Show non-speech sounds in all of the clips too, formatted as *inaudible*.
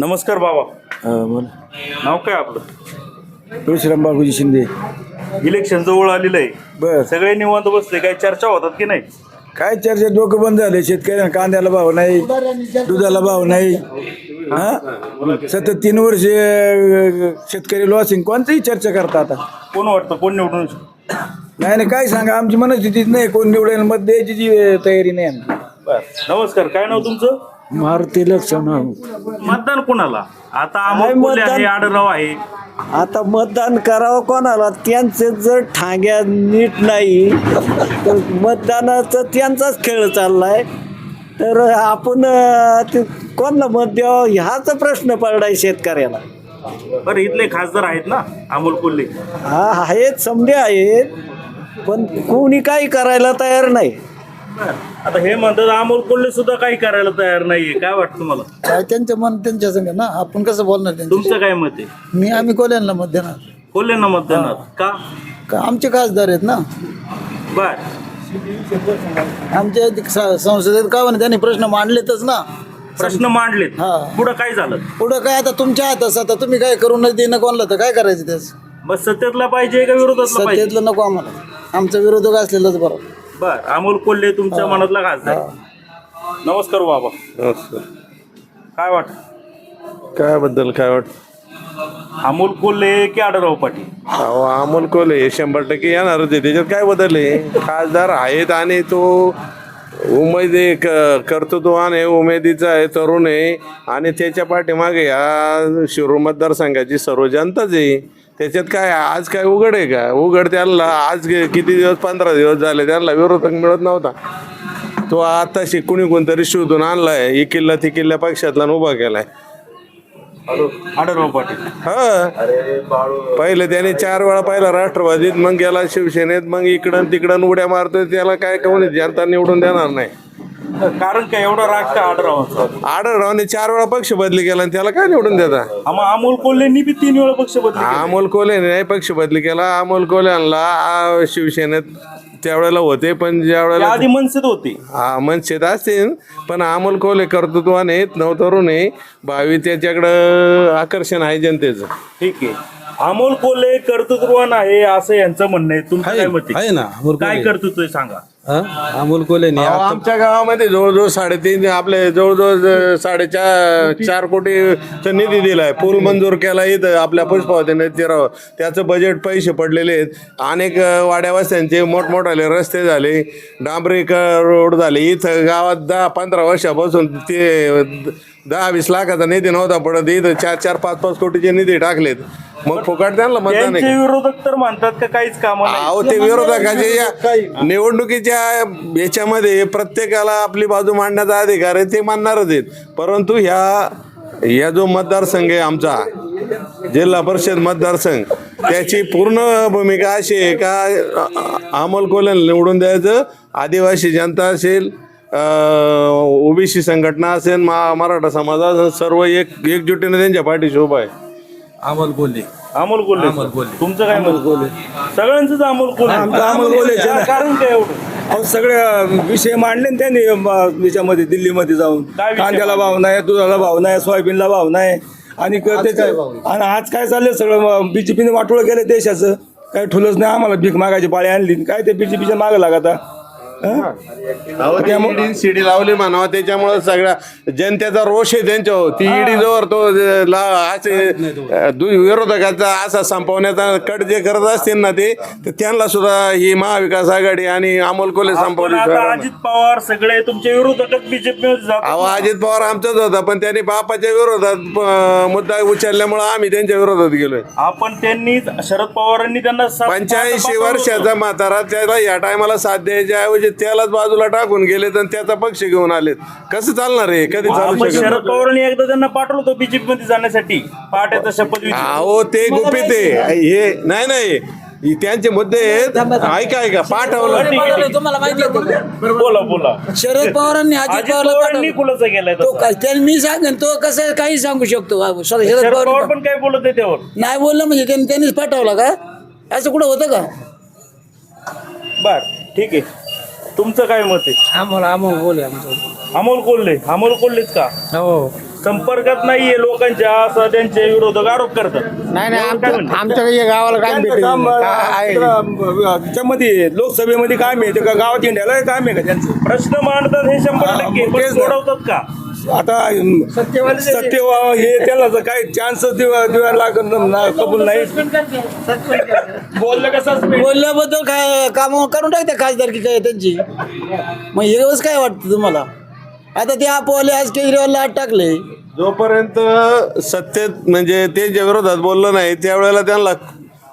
नमस्कार बाबा. नाव काय आपलं? तुळशीराम बाबूजी शिंदे. इलेक्शन जवळ आलेलं आहे. बर. सगळे निवांत बसले काही चर्चा होतात की नाही? काय चर्चा? डोकं बंद झाले शेतकऱ्यांना कांद्याला भाव नाही दुधाला भाव नाही. हा? सतत तीन वर्ष अं, शेतकरी लॉसिंग कोणतीही चर्चा करता आता. कोण वाटतं? कोण निवडून येऊ शकतं? नाही नाही काय सांगा? आमची मनस्थितीच नाही कोण निवडेल मत द्यायची जी तयारी नाही आमची. बर. नमस्कार काय नाव तुमचं? मारुती लक्षण मतदान कोणाला? आता अमोल कोल्हे आहे आडराव आहे. आता मतदान करावं कोणाला? त्यांचे जर ठांग्या नीट नाही तर मतदानाचा त्यांचाच खेळ चाललाय. तर आपण अं, ते कोणाला मत द्यावं? ह्याचा प्रश्न पडलाय शेतकऱ्याला. बरं इथले खासदार आहेत ना अमोल कोल्हे? हा आहेत समजे आहेत पण कोणी काही करायला तयार नाही. आता हे म्हणतात अमोल कोल्हे सुद्धा काही करायला तयार नाहीये. काय वाटतं तुम्हाला? काय त्यांचं मन त्यांच्या संग ना आपण कसं बोलणार त्यांचं तुमचं काय मत आहे? मी आम्ही कोल्यांना मत देणार. कोल्हेंना मत देणार. का? का आमचे खासदार आहेत ना. बर. आमच्या इथे स- संसदेत का म्हणे त्यांनी प्रश्न मांडलेतच ना. प्रश्न मांडलेत. हा. पुढं काय झालं? पुढं काय आता तुमच्या हातात आता तुम्ही काय करून नाही देणं कोणला तर काय करायचं त्याच? मग सत्तेतला पाहिजे का विरोधातला पाहिजे? सत्तेतलं नको आम्हाला. आमचा विरोधक असलेलंच बरं. बर अमोल कोल्हे तुमच्या मनातला खासदार. नमस्कार बाबा. काय वाट काय बद्दल काय वाटत? अमोल कोल्हे की आडराव पाटील? अहो अमोल कोले हे शंभर टक्के येणारच आहे. त्याच्यात काय बदलले खासदार आहेत आणि तो उमेद एक कर्तृत्वान आहे उमेदीचा आहे तरुण आहे. आणि त्याच्या पाठीमागे या शिरूर मतदारसंघाची सर्व जनताच आहे. त्याच्यात काय आज काय उघड आहे का? उघड त्यांना आज किती दिवस पंधरा दिवस झाले त्यांना विरोधक मिळत नव्हता. तो आता शिकून कोणतरी शोधून आणलाय ही किल्ला ती किल्ल्या पक्षातला उभा केलाय. पाटील. हा. पहिले त्याने चार वेळा पाहिला राष्ट्रवादीत मग गेला शिवसेनेत मग इकडं तिकडं उड्या मारतोय त्याला काय कोणी जनता निवडून देणार नाही. कारण काय एवढा राग का आडरावांचा आढळरावने चार वेळा पक्ष बदली केला आणि त्याला काय निवडून देता? अमोल कोल्हेंनी बी तीन वेळा पक्ष बदल अमोल कोल्हे नाही पक्ष बदली केला. अमोल कोल्ह्यांना आ, शिवसेनेत त्यावेळेला होते पण ज्या वेळेला आधी मनसेत होते. हा मनसेत असतील. पण अमोल कोल्हे कर्तृत्वान आहेत नवतरुण आहे. भावी त्याच्याकडं आकर्षण आहे जनतेचं. ठीक आहे. अमोल कोल्हे कर्तृत्ववान आहे असं यांचं म्हणणं आहे. तुमचं काय मत आहे? ना अमोल काय कर्तृत्व आहे सांगा. हा? अमोल कोल्हेने अहो, आमच्या गावामध्ये जवळजवळ साडेतीन आपले जवळजवळ साडेचार चार कोटीचा निधी दिलाय. पूल मंजूर केला इथं आपल्या पुष्पावती नदीराव त्याचं बजेट पैसे पडलेले आहेत. अनेक अ, वाड्यावस्त्यांचे मोठमोठाले रस्ते झाले डांबरीकर रोड झाले. इथं गावात दहा पंधरा वर्षापासून ते द- दहा वीस लाखाचा निधी नव्हता पडत. इथं चार चार पाच पाच कोटीचे निधी टाकलेत. मग फुकट त्यांना मतदान आहे त्यांचे का? विरोधक तर म्हणतात का काहीच काम अहो ते विरोधकाचे या निवडणुकीच्या याच्यामध्ये प्रत्येकाला आपली बाजू मांडण्याचा अधिकार आहे ते मानणारच आहेत. परंतु ह्या या जो मतदारसंघ आहे आमचा जिल्हा परिषद मतदारसंघ त्याची पूर्ण भूमिका अशी आहे का अ- अमोल कोल्हेला निवडून द्यायचं आदिवासी जनता असेल ओबीसी संघटना असेल मा मराठा समाज असेल सर्व एक एकजुटीने त्यांच्या पाठीशी उभा आहे. अमोल कोल्हे अमोल कोल्हे अमोल कोल्हे. तुमचं काय मत सगळ्यांचंच अमोल कोल्हे अमोल कोल्हे. का- कारण काय एवढं? अहो सगळे विषय मांडले ना त्यांनी याच्यामध्ये दिल्लीमध्ये जाऊन. काय विषय कांद्याला भाव नाही दुधाला भाव नाही सोयाबीनला भाव नाही. आणि क- त्याच्या- आणि आज काय चाललंय सगळं? बीजेपीने वाटोळं केलं देशाचं. काही ठुलच नाही आम्हाला भीक मागायची पाळी आणली. काय ते बीजेपीच्या मागं लागता? अहो, ते ईडी सीडी लावली म्हणावं. त्याच्यामुळे सगळ्या जनतेचा रोष आहे त्यांच्यावर. ती ईडी जवळ तो ला- असे दु- विरोधकाचा असा संपवण्याचा कट जे करत असतील ना ते तर त्यांना सुद्धा ही महाविकास आघाडी आणि अमोल पण संपवली अजित पवार सगळे तुमचे विरोधकच बीजेपी अहो जातात अजित पवार आमचाच होता पण त्यांनी बापाच्या विरोधात अ, मुद्दा उचलल्यामुळे आम्ही त्यांच्या विरोधात गेलोय. आपण त्यांनी शरद पवारांनी त्यांना पंच्याऐंशी. वर्षाचा म्हातारा त्याला या टायमाला साथ द्यायच्या ऐवजी त्यालाच बाजूला टाकून गेले तर त्याचा पक्ष घेऊन आलेत. कसं चालणार आहे? कधी चालू शकत शरद पवारांनी एकदा त्यांना पाठवलं होतं बीजेपी मध्ये जाण्यासाठी पहाटेचा शपथविधी अहो ते गुपित. आहे हे नाही नाही. हे त्यांचे मुद्दे आहेत. ऐका ऐका. पाठवलं. तुम्हाला माहिती आहे बोला बोला. शरद पवारांनी अजित अजित पवारला पवारांनी पाठवलं. खुलासा केलाय तो तसा. काय त्याने मी सांगेन तो कसं काही सांगू शकतो. बाबू. शरद शरद पवार पवार पण काय बोलत नाही त्यावर. नाही बोललं म्हणजे त्यांनी त्यांनीच पाठवला का? असं कुठं होतं का? बर ठीक आहे. तुमचं काय मत आहे? आम्हाला आम्हाला बोल आमचं. अमोल कोल्हे. अमोल कोल्हेच का? हो. संपर्कात नाहीये लोकांच्या असं त्यांचे विरोधक आरोप करतात. नाही नाही आमच्या? आमच्याकडे गावाला काय त्यांचं भेटेल काम आहे अं, त्याच्यामध्ये लोकसभेमध्ये काम आहे ते का गावात इंडियाला काम आहे का त्यांचं? प्रश्न मांडतात हे शंभर हा, टक्के मग पण तेच ना. सोडवतात का? आता अं, सत्य वा- हे त्याला जर काही चान्स द्यायला लागत ना- कबूल नाही. बोललं कसं बोलल्याबद्दल काय काम करून टाकते खासदारकी काय त्यांची. मग हे काय वाटतं तुम्हाला? आता ते आपवाले आज केजरीवालला आत टाकले. जोपर्यंत सत्तेत म्हणजे ते ज्या विरोधात बोललं नाही त्यावेळेला त्यांना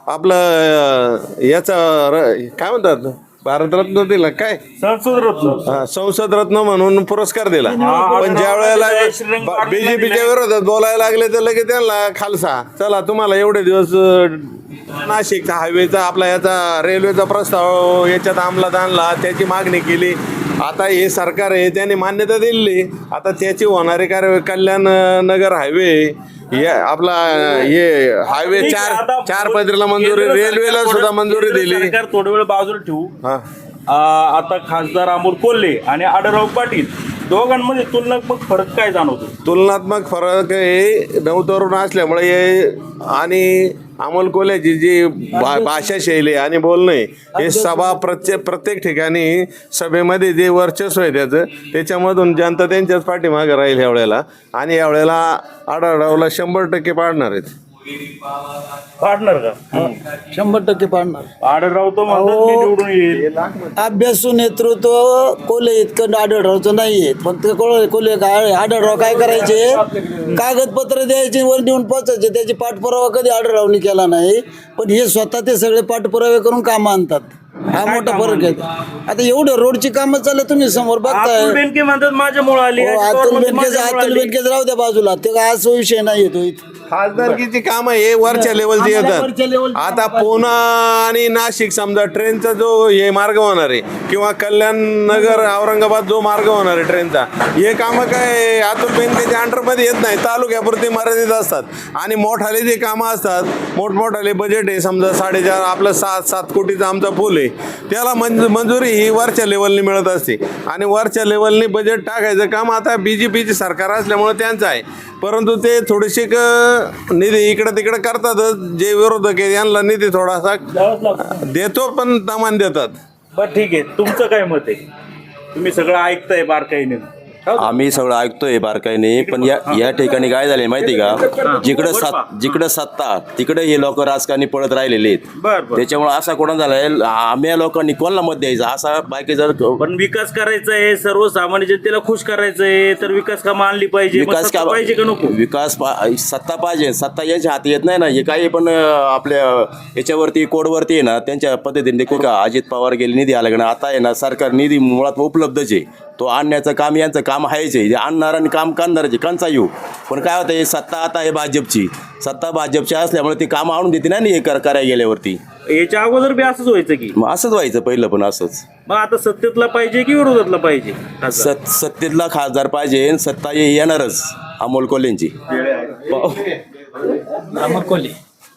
आपलं अं, याचा र- काय म्हणतात भारतरत्न दिला काय? संसद रत्न हा, संसद रत्न म्हणून पुरस्कार दिला. पण ज्या वेळेला बीजेपीच्या. विरोधात बोलायला लागले तर लगेच त्यांना खालसा चला तुम्हाला एवढे दिवस अं, नाशिकचा हायवेचा आपला याचा रेल्वेचा प्रस्ताव याच्यात अंमलात आणला त्याची मागणी केली. आता हे सरकार आहे त्याने मान्यता दिली आता त्याची होणारी कार्य कल्याण नगर हायवे या आपला हे हायवे चार चार पदरीला मंजुरी रेल्वेला सुद्धा मंजुरी दिली. सरकार थोडा वेळ बाजूला ठेवू. हा. आ, आता खासदार अमोल कोल्हे आणि आडरराव पाटील दोघांमध्ये तुलनात्मक फरक काय जाणवतो? तुलनात्मक फरक हे नवतरुण असल्यामुळे हे आणि अमोल कोल्ह्याची जी भा भाषा शैली आणि बोलणं आहे, हे सभा प्रत्येक प्रत्येक ठिकाणी सभेमध्ये जे वर्चस्व आहे त्याचं त्याच्यामधून जनता त्यांच्याच पाठीमागे राहील ह्या वेळेला आणि यावेळेला आढळरावला शंभर टक्के पाडणार आहेत. पाडणार का? शंभर टक्के पाडणार. आडरराव तो म्हणतात मी निवडून येईल. अभ्यासू नेतृत्व कोले इतकं आढळरावचं नाहीये फक्त कोले कोले काय आढळराव काय करायचे? कागदपत्र द्यायचे वर नेऊन पोचायचे. त्याची पाठपुरावा कधी आढळरावनी केला नाही? पण हे स्वतः ते सगळे पाठपुरावे करून कामं आणतात. हा मोठा फरक आहे? आता एवढं रोडची कामं चालले तुम्ही समोर बघताय. अतुल बेनके म्हणतात माझ्यामुळे आली हो, अतुल बेनकेच. बेनकेच राहू द्या बाजूला. ते काय असं विषय नाही येतो इथं. खासदारकीची कामं हे वरच्या लेवलची वरच्या येतात लेवलची आता पुणा आणि नाशिक समजा ट्रेनचा जो हे मार्ग होणार आहे किंवा कल्याण नगर औरंगाबाद जो मार्ग होणार आहे ट्रेनचा हे कामं काय अतुल बेनकेच्या अंडरमध्ये येत नाही. तालुक्यापुरती मर्यादित असतात. आणि मोठाले जे कामं असतात मोठमोठाले बजेट आहे समजा साडेचार आपलं सात सात कोटीचा आमचा पूल आहे. त्याला मंज मंजुरी ही वरच्या लेवलनी मिळत असते. आणि वरच्या लेवलनी बजेट टाकायचं काम आता बी जे पीचे सरकार असल्यामुळे त्यांचं आहे. परंतु ते थोडेसे क- निधी इकडं तिकडं करतातच जे विरोधक आहे यांना निधी थोडासा. देतो पण दमान देतात. बरं ठीक आहे. तुमचं काय मत आहे? तुम्ही सगळं ऐकताय बारकाईने. आम्ही सगळं ऐकतोय बारकाईने पण या या ठिकाणी काय झाले माहिती का? जिकडं सत जिकडं सत्ता तिकडे हे लोक राजकारणी पळत राहिलेले आहेत. त्याच्यामुळे असा कोणा झालाय? आम्ही लोकांनी कोणाला मत द्यायचा? असा बाकी जर पण विकास करायचा आहे सर्वसामान्य जनतेला खुश करायचं आहे तर विकास कामं आणली पाहिजे. विकास का पाहिजे का नको? विकास सत्ता पाहिजे. सत्ता यांच्या हाती येत नाही ना. हे काही पण आपल्या याच्यावरती कोडवरती आहे ना त्यांच्या पद्धतीने का अजित पवार गेले निधी आला का ना आता आहे ना सरकार निधी मुळात उपलब्धच आहे. तो आणण्याचं काम यांचं काम आहेच आहे. जे आणणार आणि काम करणारच कंचा येऊ. पण काय होतं हे सत्ता आता आहे भाजपची. सत्ता भाजपची असल्यामुळे ती काम आणून देते ना हे कर करायला गेल्यावरती. याच्या अगोदर बी असंच व्हायचं की. मग असंच व्हायचं पहिलं पण असंच. मग आता सत्तेतला पाहिजे की विरोधातला पाहिजे? खासदार? सत सत्तेतला खासदार पाहिजे आणि सत्ता ये- येणारच अमोल कोल्हेंची. अमोल कोल्हे.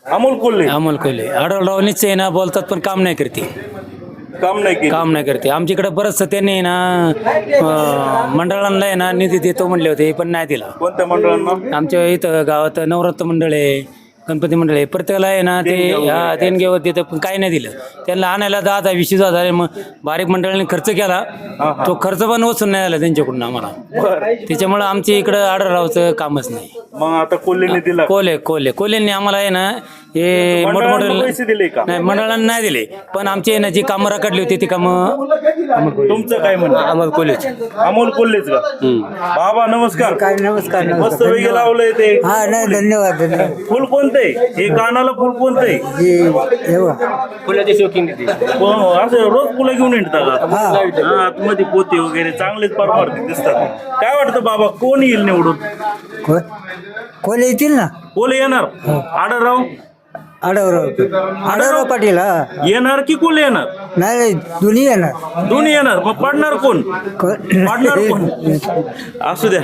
अमोल कोल्हे. अमोल कोल्हे. आढळरावनीच आहे ना बोलतात पण काम नाही करते. काम नाही केलं. काम नाही करते. आमच्याकडे बरंचसं त्यांनी ना अं, मंडळांना आहे ना निधी देतो म्हणले होते पण नाही दिला. कोणत्या मंडळांना? आमच्या इथं गावात नवरात्र मंडळ आहे. गणपती मंडळ आहे. प्रत्येकाला आहे ना ते हा देणगेवर देतं पण काही नाही दिलं. त्यांना आणायला दहा दहा वीस हजार मग बारीक मंडळाने खर्च केला. तो खर्च पण वसूल नाही आला त्यांच्याकडून आम्हाला. त्याच्यामुळं आमच्या इकडं आढळरावचं कामच नाही. मग आता कोल्हेने दिला. कोले कोले कोल्यांनी आम्हाला आहे ना हे मंडळांना मोठमोठे पैसे दिले का? नाही मंडळांना नाही दिले. पण आमची आहे ना जी कामं रखडली होती ती कामं तुमचं काय म्हणणं अमोल कोल्हेच. अमोल कोल्हेच का? बाबा नमस्कार. काय नमस्कार मस्त वेगळे लावलंय ते. हा नाही धन्यवाद धन्यवाद. फुल कोणतं? आहे हे कानाला फुल कोणतं आहे हे हे बघा. हो, असं रोज फुलं घेऊन येतात का? हा, आतमध्ये पोते वगैरे चांगलेच परमार्थित दिसतात. काय वाटतं बाबा कोण येईल निवडून? कोले येतील ना? कोल्हे येणार? आडरराव आडवराव आडवराव पाटील हा. येणार की कोल्हे येणार? नाही नाही, दोन्ही येणार. दोन्ही येणार. मग पडणार कोण? को- पडणार कोण? *laughs* असू द्या.